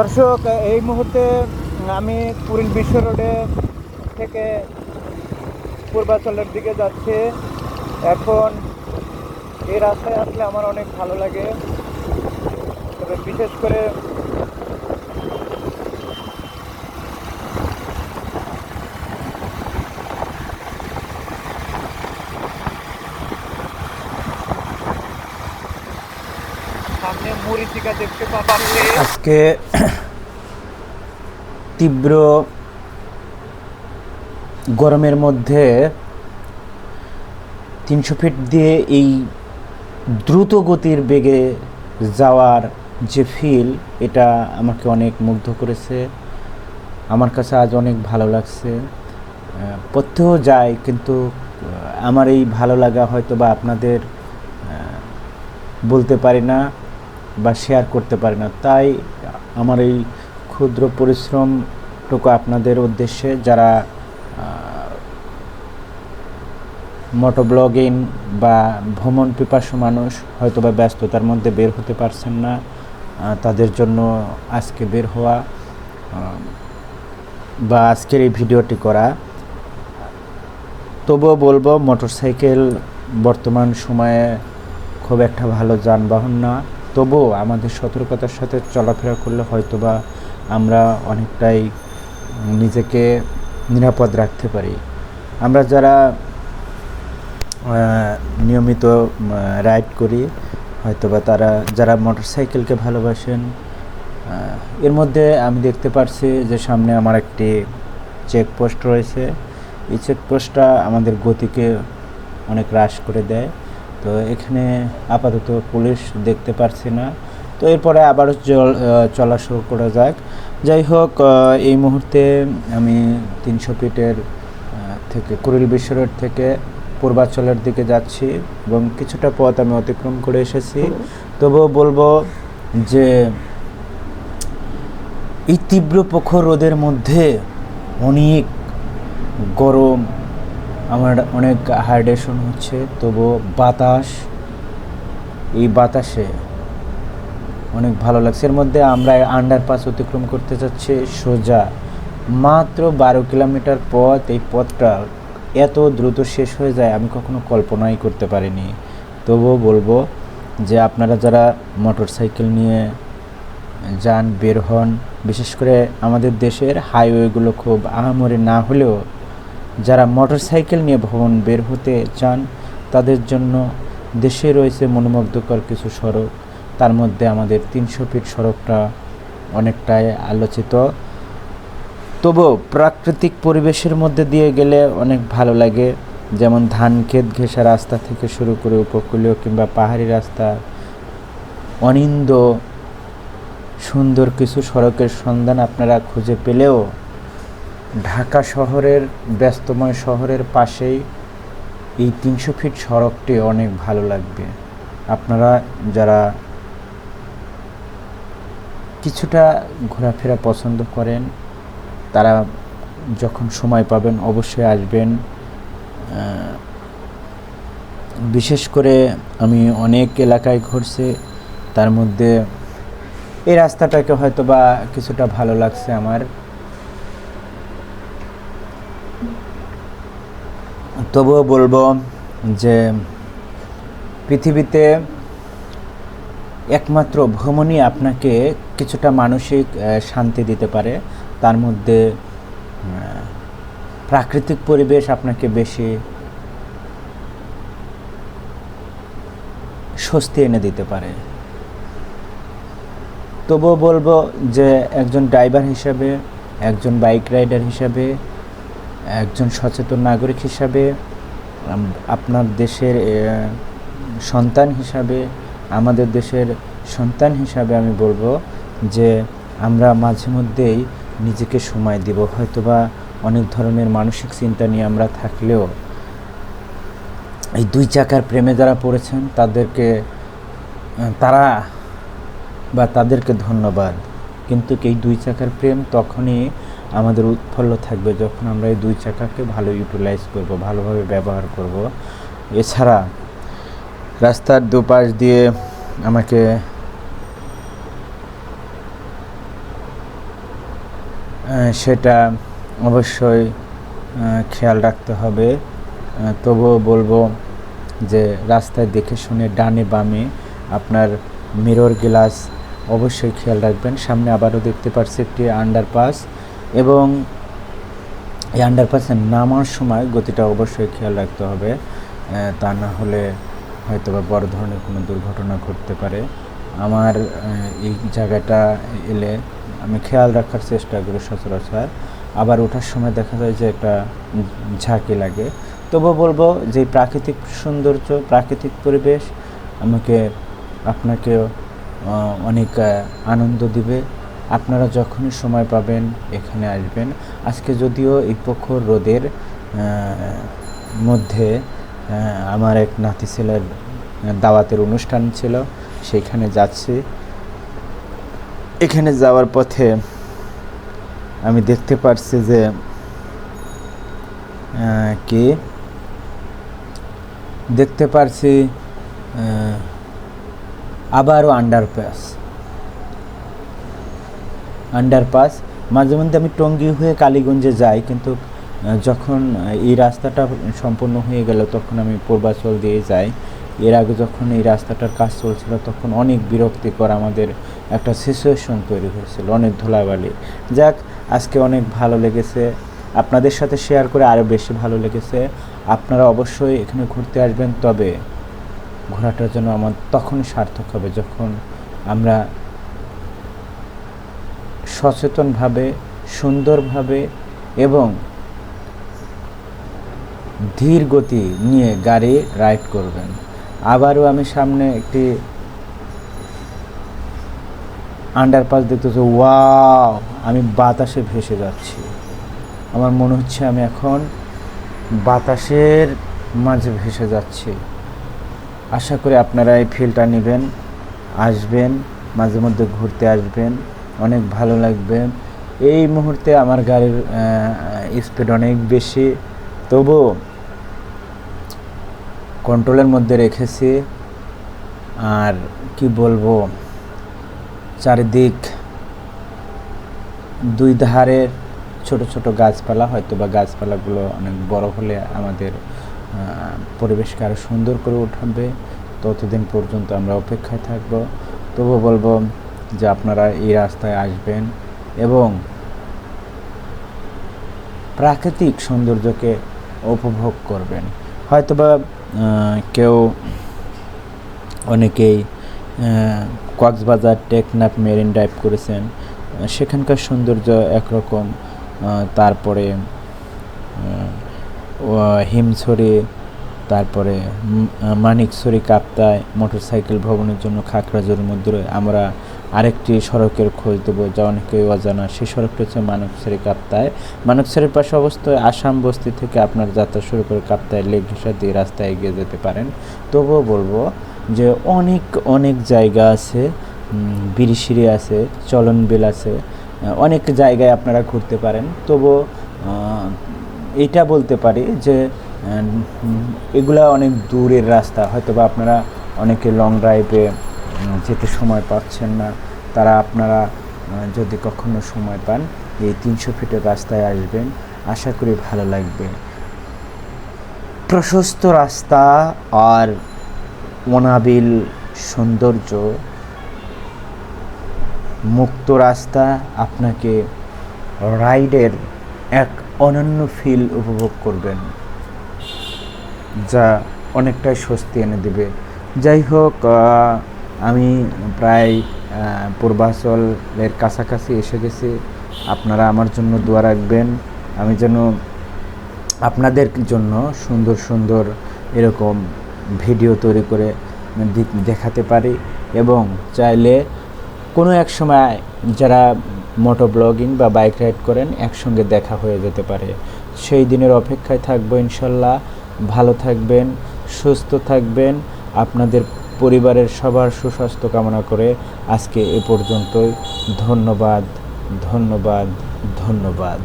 দর্শক, এই মুহূর্তে আমি পুরীল বিশ্ব রোডে থেকে পূর্বাচলের দিকে যাচ্ছি। এখন এই রাস্তায় আসলে আমার অনেক ভালো লাগে। তবে বিশেষ করে সামনে মরিচিকা দেখতে আজকে তীব্র গরমের মধ্যে তিনশো ফিট দিয়ে এই দ্রুত গতির বেগে যাওয়ার যে ফিল এটা আমাকে অনেক মুগ্ধ করেছে। আমার কাছে আজ অনেক ভালো লাগছে। পড়তেও যায়, কিন্তু আমার এই ভালো লাগা হয়তো বা আপনাদের বলতে পারি না। বা শেয়ার করতে পারি না। তাই আমার এই ক্ষুদ্র পরিশ্রমটুকু আপনাদের উদ্দেশ্যে যারা মোটো ব্লগিং বা ভ্রমণ পিপাসু মানুষ হয়তো বা ব্যস্ততার মধ্যে বের হতে পারছেন না তাদের জন্য আজকে বের হওয়া বা আজকের এই ভিডিওটি করা, তবুও বলব মোটরসাইকেল বর্তমান সময়ে খুব একটা ভালো যানবাহন না। তবুও আমাদের সতর্কতার সাথে চলাফেরা করলে হয়তোবা আমরা অনেকটাই নিজেকে নিরাপদ রাখতে পারি। আমরা যারা নিয়মিত রাইড করি, হয়তোবা তারা, যারা মোটরসাইকেলকে ভালোবাসেন এর মধ্যে আমি দেখতে পারছি যে সামনে আমার একটি চেকপোস্ট রয়েছে। এই চেকপোস্টটা আমাদের গতিকে অনেক হ্রাস করে দেয়। তো এখানে আপাতত পুলিশ দেখতে পারছি না। তো এরপরে আবারও জল চলা শুরু করা যাক। যাই হোক এই মুহূর্তে আমি তিনশো ফিটের থেকে কুড়িল বিশ্ব রোড থেকে পূর্বাচলের দিকে যাচ্ছি এবং কিছুটা পথ আমি অতিক্রম করে এসেছি। তবুও বলব যে এই তীব্র প্রখর রোদের মধ্যে অনেক গরম আমার অনেক হাইড্রেশন হচ্ছে তবু বাতাস, এই বাতাসে অনেক ভালো লাগছে। এর মধ্যে আমরা আন্ডারপাস অতিক্রম করতে যাচ্ছি সোজা। মাত্র বারো কিলোমিটার পথ, এই পথটা এত দ্রুত শেষ হয়ে যায়, আমি কখনো কল্পনাই করতে পারিনি। তবুও বলব যে আপনারা যারা মোটর সাইকেল নিয়ে যান, বের হন, বিশেষ করে আমাদের দেশের হাইওয়েগুলো খুব আহামরি না হলেও যারা মোটরসাইকেল নিয়ে ভ্রমণ বের হতে চান, তাদের জন্য দেশে রয়েছে মনোমুগ্ধকর কিছু সড়ক। তার মধ্যে আমাদের তিনশো ফিট সড়কটা অনেকটাই আলোচিত। তবু প্রাকৃতিক পরিবেশের মধ্যে দিয়ে গেলে অনেক ভালো লাগে। যেমন ধান ক্ষেত ঘেঁষা রাস্তা থেকে শুরু করে উপকূলীয় কিংবা পাহাড়ি রাস্তা। অনিন্দ সুন্দর কিছু সড়কের সন্ধান আপনারা খুঁজে পেলেও ঢাকা শহরের, ব্যস্তময় শহরের পাশেই এই তিনশো ফিট সড়কটি অনেক ভালো লাগবে। আপনারা যারা কিছুটা ঘোরাফেরা পছন্দ করেন, তারা যখন সময় পাবেন অবশ্যই আসবেন। বিশেষ করে আমি অনেক এলাকায় ঘুরছি, তার মধ্যে এই রাস্তাটাকে হয়তো বা কিছুটা ভালো লাগছে আমার। তবুও বলব যে পৃথিবীতে একমাত্র ভ্রমণই আপনাকে কিছুটা মানসিক শান্তি দিতে পারে। তার মধ্যে প্রাকৃতিক পরিবেশ আপনাকে বেশি স্বস্তি এনে দিতে পারে। তবুও বলব যে একজন ড্রাইভার হিসাবে, একজন বাইক রাইডার হিসাবে একজন সচেতন নাগরিক হিসাবে আপনার দেশের সন্তান হিসাবে, আমাদের দেশের সন্তান হিসাবে আমি বলব যে, আমরা মাঝে মধ্যেই নিজেকে সময় দিব। হয়তোবা অনেক ধরনের মানসিক চিন্তা নিয়ে আমরা থাকলেও এই দুই চাকার প্রেমে যারা পড়েছেন, তাদেরকে, তারা বা তাদেরকে ধন্যবাদ। কিন্তু এই দুই চাকার প্রেম তখনই আমাদের উৎফুল্ল থাকবে যখন আমরা এই দুই চাকাকে ভালো ইউটিলাইজ করব, ভালোভাবে ব্যবহার করব। এছাড়া রাস্তার দুপাশ দিয়ে আমাকে সেটা অবশ্যই খেয়াল রাখতে হবে। তবুও বলব যে রাস্তায় দেখে শুনে ডানে বামে আপনার মিরর গ্লাস অবশ্যই খেয়াল রাখবেন। সামনে আবারও দেখতে পাচ্ছি একটি আন্ডারপাস এবং এই আন্ডারপাসে নামার সময় গতিটা অবশ্যই খেয়াল রাখতে হবে তা না হলে হয়তো বা বড় ধরনের কোনো দুর্ঘটনা ঘটতে পারে। আমার এই জায়গাটা এলে আমি খেয়াল রাখার চেষ্টা করি সচরাচর। আবার ওঠার সময় দেখা যায় যে একটা ঝাঁকি লাগে। তবুও বলব যে প্রাকৃতিক সৌন্দর্য, প্রাকৃতিক পরিবেশ আমাকে, আপনাকেও অনেক আনন্দ দিবে। আপনারা যখনই সময় পাবেন এখানে আসবেন। আজকে যদিও এই প্রখর রোদের মধ্যে আমার এক নাতি ছেলের দাওয়াতের অনুষ্ঠান ছিল সেইখানে যাচ্ছি। এখানে যাওয়ার পথে আমি দেখতে পারছি যে কি? দেখতে পারছি আবারও আন্ডারপাস আন্ডারপাস মাঝে মধ্যে আমি টঙ্গী হয়ে কালীগঞ্জে যাই, কিন্তু যখন এই রাস্তাটা সম্পূর্ণ হয়ে গেল, তখন আমি পূর্বাচল দিয়ে যাই। এর আগে যখন এই রাস্তাটার কাজ চলছিল, তখন অনেক বিরক্তিকর আমাদের একটা সিচুয়েশন তৈরি হয়েছিল, অনেক ধুলাবালি। যাক, আজকে অনেক ভালো লেগেছে। আপনাদের সাথে শেয়ার করে আরও বেশি ভালো লেগেছে। আপনারা অবশ্যই এখানে ঘুরতে আসবেন, তবে ঘোরাটার জন্য আমার তখনই সার্থক হবে, যখন আমরা সচেতনভাবে, সুন্দরভাবে এবং ধীর গতি নিয়ে গাড়ি রাইড করবেন। আবারও আমি সামনে একটি আন্ডারপাস দেখতেছি, ওয়াও! আমি বাতাসে ভেসে যাচ্ছি। আমার মনে হচ্ছে আমি এখন বাতাসের মাঝে ভেসে যাচ্ছি। আশা করি আপনারা এই ফিলটা নেবেন, আসবেন, মাঝে মধ্যে ঘুরতে আসবেন। অনেক ভালো লাগবে। এই মুহূর্তে আমার গাড়ির স্পিড অনেক বেশি। তবু কন্ট্রোলের মধ্যে রেখেছি। আর কি বলব, চারিদিক দুই ধারে ছোট ছোট গাছপালা হয়তো বা গাছপালাগুলো অনেক বড় হলে আমাদের পরিবেশকে আরও সুন্দর করে উঠাবে। ততদিন পর্যন্ত আমরা অপেক্ষায় থাকব। তবু বলব যে আপনারা এই রাস্তায় আসবেন এবং প্রাকৃতিক সৌন্দর্যকে উপভোগ করবেন। হয়তোবা কেউ অনেকেই কক্সবাজার টেকনাফ মেরিন ড্রাইভ করেছেন, সেখানকার সৌন্দর্য একরকম তারপরে হিমছড়ি, তারপরে মানিকছড়ি কাপ্তায় মোটরসাইকেল ভ্রমণের জন্য খাগড়াঝড়ির মধ্যে আমরা আরেকটি সড়কের খোঁজ দেবো, যা অনেকেই অজানা। সেই সড়কটি হচ্ছে মানবছড়ি কাপ্তায় মানবছড়ির পাশে অবস্থায় আসাম বস্তি থেকে আপনার যাত্রা শুরু করে কাপ্তায় লেক ঘেঁষা দিয়ে রাস্তায় এগিয়ে যেতে পারেন। তবুও বলব যে অনেক অনেক জায়গা আছে বিরিশিরি আছে চলন বিল আছে অনেক জায়গায় আপনারা ঘুরতে পারেন। তবুও এটা বলতে পারি যে এগুলা অনেক দূরের রাস্তা। হয়তো বা আপনারা অনেকে লং ড্রাইভে যেতে সময় পাচ্ছেন না, তারা আপনারা যদি কখনো সময় পান, এই তিনশো ফিটের রাস্তায় আসবেন। আশা করি ভালো লাগবে। প্রশস্ত রাস্তা আর অনাবিল সৌন্দর্য মুক্ত রাস্তা আপনাকে রাইডের এক অনন্য ফিল উপভোগ করবেন, যা অনেকটাই স্বস্তি এনে দেবে। যাই হোক আমি প্রায় পূর্বাচলের কাছাকাছি এসে গেছি। আপনারা আমার জন্য দোয়া রাখবেন। আমি যেন আপনাদের জন্য সুন্দর সুন্দর এরকম ভিডিও তৈরি করে দেখাতে পারি এবং চাইলে কোনো এক সময় যারা মোটো ব্লগিং বা বাইক রাইড করেন একসঙ্গে দেখা হয়ে যেতে পারে। সেই দিনের অপেক্ষায় থাকব ইনশাল্লাহ। ভালো থাকবেন, সুস্থ থাকবেন। আপনাদের পরিবারের সবার সুস্বাস্থ্য কামনা করে আজকে এ পর্যন্তই। ধন্যবাদ ধন্যবাদ ধন্যবাদ।